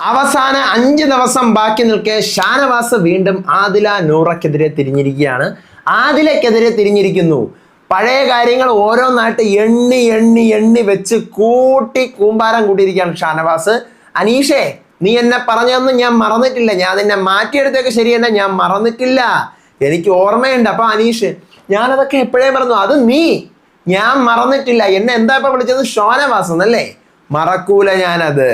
അവസാന അഞ്ച് ദിവസം ബാക്കി നിൽക്കെ ഷാനവാസ് വീണ്ടും ആദില നൂറക്കെതിരെ തിരിഞ്ഞിരിക്കുകയാണ്. ആദിലക്കെതിരെ തിരിഞ്ഞിരിക്കുന്നു. പഴയ കാര്യങ്ങൾ ഓരോന്നായിട്ട് എണ്ണി എണ്ണി എണ്ണി വെച്ച് കൂട്ടി കൂമ്പാരം കൂട്ടിയിരിക്കുകയാണ് ഷാനവാസ്. അനീഷേ നീ എന്നെ പറഞ്ഞതൊന്നും ഞാൻ മറന്നിട്ടില്ല. ഞാൻ നിന്നെ മാറ്റിയെടുത്തൊക്കെ ശരി ഞാൻ മറന്നിട്ടില്ല. എനിക്ക് ഓർമ്മയുണ്ട്. അപ്പൊ അനീഷ് ഞാനതൊക്കെ എപ്പോഴേ മറന്നു. അത് നീ. ഞാൻ മറന്നിട്ടില്ല. എന്നെ എന്താ ഇപ്പൊ വിളിച്ചത്? ഷോനവാസ് എന്നല്ലേ? മറക്കൂല ഞാനത്.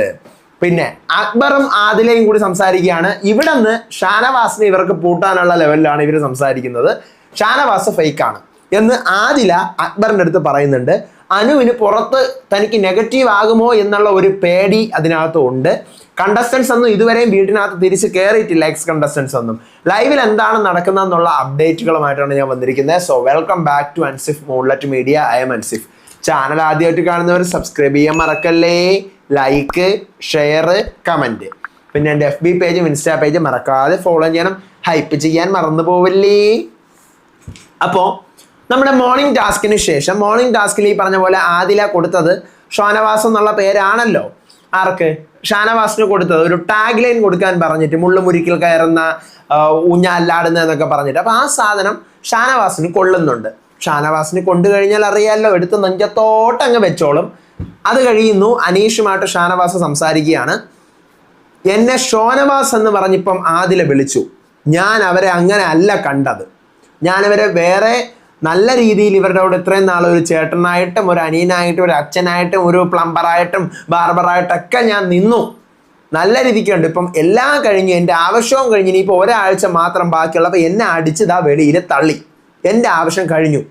പിന്നെ അക്ബറും ആദിലയും കൂടി സംസാരിക്കുകയാണ്. ഇവിടെ നിന്ന് ഷാനവാസിനെ ഇവർക്ക് പൂട്ടാനുള്ള ലെവലിലാണ് ഇവർ സംസാരിക്കുന്നത്. ഷാനവാസ് ഫേക്കാണ് എന്ന് ആദില അക്ബറിന്റെ അടുത്ത് പറയുന്നുണ്ട്. അനുവിന് പുറത്ത് തനിക്ക് നെഗറ്റീവ് ആകുമോ എന്നുള്ള ഒരു പേടി അതിനകത്ത് ഉണ്ട്. കണ്ടസ്റ്റൻസ് ഒന്നും ഇതുവരെയും വീട്ടിനകത്ത് തിരിച്ച് കയറിയിട്ടില്ല എക്സ് കണ്ടസ്റ്റൻസ് ഒന്നും. ലൈവിൽ എന്താണ് നടക്കുന്നതെന്നുള്ള അപ്ഡേറ്റുകളുമായിട്ടാണ് ഞാൻ വന്നിരിക്കുന്നത്. So welcome back to Ansif മോൺലറ്റ് media I am Ansif channel ആദ്യമായിട്ട് കാണുന്നവർ സബ്സ്ക്രൈബ് ചെയ്യാൻ മറക്കല്ലേ? ലൈക്ക് ഷെയർ കമന്റ് പിന്നെ എന്റെ എഫ് ബി പേജും ഇൻസ്റ്റാ പേജും മറക്കാതെ ഫോളോ ചെയ്യണം. ഹൈപ്പ് ചെയ്യാൻ മറന്നു പോവില്ലേ? അപ്പോൾ നമ്മുടെ മോർണിംഗ് ടാസ്കിന് ശേഷം മോർണിംഗ് ടാസ്കിൽ ഈ പറഞ്ഞ പോലെ ആദില കൊടുത്തത് ഷാനവാസ് എന്നുള്ള പേരാണല്ലോ. ആർക്ക്? ഷാനവാസിന് കൊടുത്തത്. ഒരു ടാഗ് ലൈൻ കൊടുക്കാൻ പറഞ്ഞിട്ട് മുള്ളുമുരിക്കിൽ കയറുന്ന ആ, ഊഞ്ഞാലാടുന്ന എന്നൊക്കെ പറഞ്ഞിട്ട്. അപ്പോൾ ആ സാധനം ഷാനവാസിന് കൊള്ളുന്നുണ്ട്. ഷാനവാസിന് കൊണ്ടു കഴിഞ്ഞാൽ അറിയാമല്ലോ എടുത്ത് നെഞ്ചത്തോട്ടങ്ങ് വെച്ചോളും. അത് കഴിയുന്നു. അനീഷുമായിട്ട് ഷാനവാസ് സംസാരിക്കുകയാണ്. എന്നെ ഷോനവാസ് എന്ന് പറഞ്ഞിപ്പം ആദിലെ വിളിച്ചു. ഞാൻ അവരെ അങ്ങനെ അല്ല കണ്ടത്. ഞാൻ അവരെ വേറെ നല്ല രീതിയിൽ ഇവരുടെ കൂടെ ഇത്രയും നാൾ ഒരു ചേട്ടനായിട്ടും ഒരു അനിയനായിട്ടും ഒരു അച്ഛനായിട്ടും ഒരു പ്ലംബറായിട്ടും ബാർബറായിട്ടൊക്കെ ഞാൻ നിന്നു. നല്ല രീതിക്കുണ്ട്. ഇപ്പം എല്ലാം കഴിഞ്ഞ് എന്റെ ആവശ്യവും കഴിഞ്ഞ് ഇനിയിപ്പോൾ ഒരാഴ്ച മാത്രം ബാക്കിയുള്ളപ്പോൾ എന്നെ അടിച്ചതാ വെളിയിൽ തള്ളി. എന്റെ ആവശ്യം കഴിഞ്ഞു.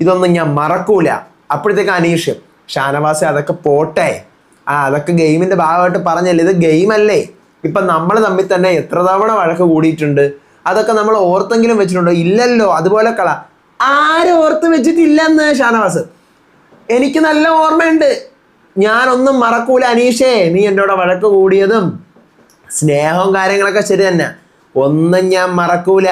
ഇതൊന്നും ഞാൻ മറക്കൂല. അപ്പോഴത്തേക്ക് അനീഷ് ഷാനവാസെ അതൊക്കെ പോട്ടെ. ആ അതൊക്കെ ഗെയിമിന്റെ ഭാഗമായിട്ട് പറഞ്ഞല്ലേ? ഇത് ഗെയിമല്ലേ? ഇപ്പൊ നമ്മൾ തമ്മിൽ തന്നെ എത്ര തവണ വഴക്ക് കൂടിയിട്ടുണ്ട്? അതൊക്കെ നമ്മൾ ഓർത്തെങ്കിലും വെച്ചിട്ടുണ്ടോ? ഇല്ലല്ലോ അതുപോലെ കള. ആരും ഓർത്ത് വെച്ചിട്ടില്ലെന്ന് ഷാനവാസ്. എനിക്ക് നല്ല ഓർമ്മയുണ്ട്. ഞാനൊന്നും മറക്കൂല അനീഷേ. നീ എന്നോട് വഴക്ക് കൂടിയതും സ്നേഹവും കാര്യങ്ങളൊക്കെ ശരി തന്നെ. ഒന്നും ഞാൻ മറക്കൂല.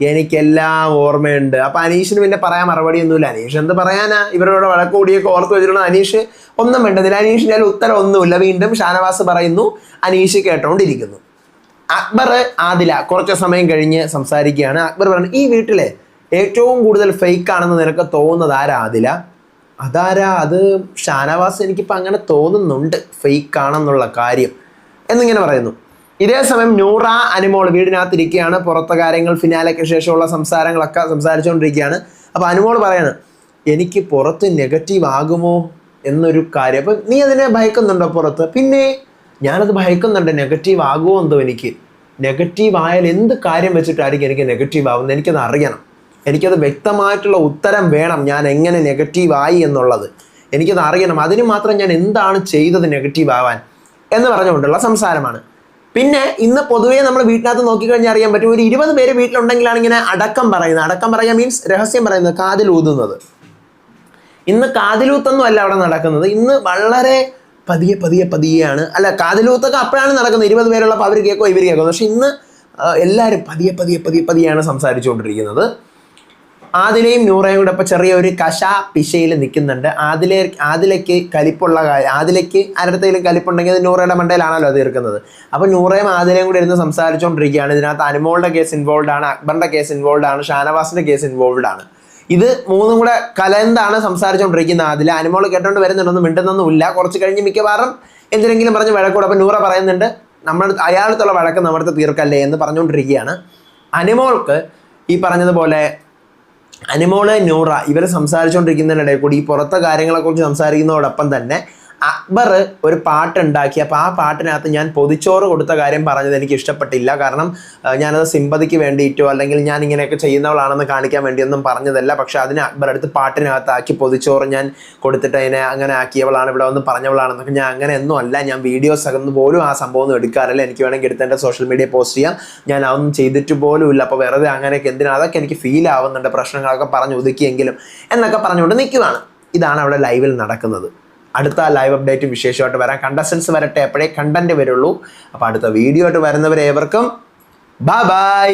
എനിക്കെല്ലാം ഓർമ്മയുണ്ട്. അപ്പൊ അനീഷിന് പിന്നെ പറയാൻ മറുപടി ഒന്നുമില്ല. അനീഷ് എന്ത് പറയാനാ? ഇവരോട് വഴക്ക് കൂടിയൊക്കെ ഓർത്ത് വെച്ചിട്ടുള്ള അനീഷ് ഒന്നും വേണ്ടതില്ല അനീഷിന്റെ കയ്യിൽ ഉത്തരം ഒന്നുമില്ല. വീണ്ടും ഷാനവാസ് പറയുന്നു. അനീഷ് കേട്ടോണ്ടിരിക്കുന്നു. അക്ബർ ആദില കുറച്ച് സമയം കഴിഞ്ഞ് സംസാരിക്കുകയാണ്. അക്ബർ പറഞ്ഞു ഈ വീട്ടിലെ ഏറ്റവും കൂടുതൽ ഫേക്ക് ആണെന്ന് നിനക്ക് തോന്നുന്നത് ആരാ ആദില? അതാരാ? അത് ഷാനവാസ് എനിക്കിപ്പോൾ അങ്ങനെ തോന്നുന്നുണ്ട്. ഫേക്ക് ആണെന്നുള്ള കാര്യം. എന്നിങ്ങനെ പറയുന്നു. ഇതേ സമയം നൂറ അനുമോൾ വീടിനകത്തിരിക്കുകയാണ്. പുറത്തെ കാര്യങ്ങൾ ഫിനാലയ്ക്ക് ശേഷമുള്ള സംസാരങ്ങളൊക്കെ സംസാരിച്ചുകൊണ്ടിരിക്കുകയാണ്. അപ്പോൾ അനുമോൾ പറയാണ് എനിക്ക് പുറത്ത് നെഗറ്റീവ് ആകുമോ? എന്നൊരു കാര്യം. അപ്പം നീ അതിനെ ഭയക്കുന്നുണ്ടോ പുറത്ത്? പിന്നെ ഞാനത് ഭയക്കുന്നുണ്ട് നെഗറ്റീവ് ആകുമോ എന്തോ എനിക്ക്? നെഗറ്റീവ് ആയാൽ എന്ത് കാര്യം വെച്ചിട്ടായിരിക്കും എനിക്ക് നെഗറ്റീവ് ആവുന്നത്? എനിക്കത് അറിയണം. എനിക്കത് വ്യക്തമായിട്ടുള്ള ഉത്തരം വേണം. ഞാൻ എങ്ങനെ നെഗറ്റീവ് ആയി എന്നുള്ളത്. എനിക്കത് അറിയണം. അതിന് മാത്രം ഞാൻ എന്താണ് ചെയ്തത് നെഗറ്റീവ് ആവാൻ? എന്ന് പറഞ്ഞുകൊണ്ടുള്ള സംസാരമാണ്. പിന്നെ ഇന്ന് പൊതുവേ നമ്മൾ വീട്ടിനകത്ത് നോക്കിക്കഴിഞ്ഞാൽ അറിയാൻ പറ്റും ഒരു ഇരുപത് പേര് വീട്ടിലുണ്ടെങ്കിലാണ് ഇങ്ങനെ അടക്കം പറയുന്നത്. അടക്കം പറയാൻ മീൻസ് രഹസ്യം പറയുന്നത് കാതിൽ ഊതുന്നത്. ഇന്ന് കാതിലൂത്തൊന്നും അല്ല അവിടെ നടക്കുന്നത്. ഇന്ന് വളരെ പതിയെ പതിയെ പതിയെയാണ്. അല്ല കാതിലൂത്തൊക്കെ അപ്പോഴാണ് നടക്കുന്നത്. ഇരുപത് പേരുള്ളപ്പോൾ അവർ കേൾക്കോ ഇവർ കേൾക്കും. പക്ഷെ ഇന്ന് എല്ലാവരും പതിയെ പതിയെ പതിയെ പതിയാണ് സംസാരിച്ചുകൊണ്ടിരിക്കുന്നത്. ആദിലയും നൂറയും കൂടെ ഇപ്പോൾ ചെറിയ ഒരു കശ പിശയിൽ നിൽക്കുന്നുണ്ട്. ആദിലെ ആദിലയ്ക്ക് കലിപ്പുള്ള കാര്യം ആദിലയ്ക്ക് ആരുടെയും കലിപ്പുണ്ടെങ്കിൽ അത് നൂറയുടെ മണ്ടയിലാണല്ലോ അത് തീർക്കുന്നത്. അപ്പോൾ നൂറയും ആദിലയും കൂടെ ഇരുന്ന് സംസാരിച്ചുകൊണ്ടിരിക്കുകയാണ്. ഇതിനകത്ത് അനുമോളുടെ കേസ് ഇൻവോൾവ് ആണ് അക്ബറിന്റെ കേസ് ഇൻവോൾവ് ആണ് ഷാനവാസിന്റെ കേസ് ഇൻവോൾവ് ആണ്. ഇത് മൂന്നും കൂടെ കലന്താണ് സംസാരിച്ചുകൊണ്ടിരിക്കുന്ന ആദില? അനുമോൾ കേട്ടോണ്ട് വരുന്നുണ്ടൊന്നും മിണ്ടുന്നൊന്നുമില്ല കുറച്ച് കഴിഞ്ഞ് മിക്കവാറും എന്തിനെങ്കിലും പറഞ്ഞ് വഴക്കൂടെ. അപ്പം നൂറ പറയുന്നുണ്ട് നമ്മൾ അയാളത്തുള്ള വഴക്ക് നമ്മുടെ തീർക്കല്ലേ എന്ന് പറഞ്ഞുകൊണ്ടിരിക്കുകയാണ്. അനുമോൾക്ക് ഈ പറഞ്ഞതുപോലെ അനിമോൾ നൂറ ഇവർ സംസാരിച്ചുകൊണ്ടിരിക്കുന്നതിനിടയിൽ കൂടി ഈ പുറത്തെ കാര്യങ്ങളെക്കുറിച്ച് സംസാരിക്കുന്നതോടൊപ്പം തന്നെ അക്ബർ ഒരു പാട്ടുണ്ടാക്കി. അപ്പോൾ ആ പാട്ടിനകത്ത് ഞാൻ പൊതിച്ചോറ് കൊടുത്ത കാര്യം പറഞ്ഞത് എനിക്ക് ഇഷ്ടപ്പെട്ടില്ല. കാരണം ഞാനത് സിമ്പതിക്ക് വേണ്ടിയിട്ടോ അല്ലെങ്കിൽ ഞാൻ ഇങ്ങനെയൊക്കെ ചെയ്യുന്നവളാണെന്ന് കാണിക്കാൻ വേണ്ടിയൊന്നും പറഞ്ഞതല്ല. പക്ഷെ അതിന് അക്ബർ എടുത്ത് പാട്ടിനകത്താക്കി പൊതിച്ചോറ് ഞാൻ കൊടുത്തിട്ട് അതിനെ അങ്ങനെ ആക്കിയവളാണ് ഇവിടെ വന്ന് പറഞ്ഞവളാണെന്നൊക്കെ ഞാൻ അങ്ങനെ ഒന്നും അല്ല. ഞാൻ വീഡിയോസ് അകന്ന് പോലും ആ സംഭവം ഒന്നും എടുക്കാറില്ല. എനിക്ക് വേണമെങ്കിൽ എടുത്ത് എന്റെ സോഷ്യൽ മീഡിയ പോസ്റ്റ് ചെയ്യാം. ഞാൻ അതൊന്നും ചെയ്തിട്ട് പോലും ഇല്ല. അപ്പോൾ വെറുതെ അങ്ങനെയൊക്കെ എന്തിനാ? അതൊക്കെ എനിക്ക് ഫീൽ ആവുന്നുണ്ട്. പ്രശ്നങ്ങളൊക്കെ പറഞ്ഞു ഒതുക്കിയെങ്കിലും എന്നൊക്കെ പറഞ്ഞുകൊണ്ട് നിൽക്കുകയാണ് ഇതാണ് അവിടെ ലൈവിൽ നടക്കുന്നത്. അടുത്ത ലൈവ് അപ്ഡേറ്റും വിശേഷമായിട്ട് വരാം. കണ്ടസ്റ്റൻസ് വരട്ടെ എപ്പോഴേ കണ്ടന്റ് വരുള്ളൂ. അപ്പോൾ അടുത്ത വീഡിയോ ആയിട്ട് വരുന്നവരെ ഏവർക്കും ബൈ ബൈ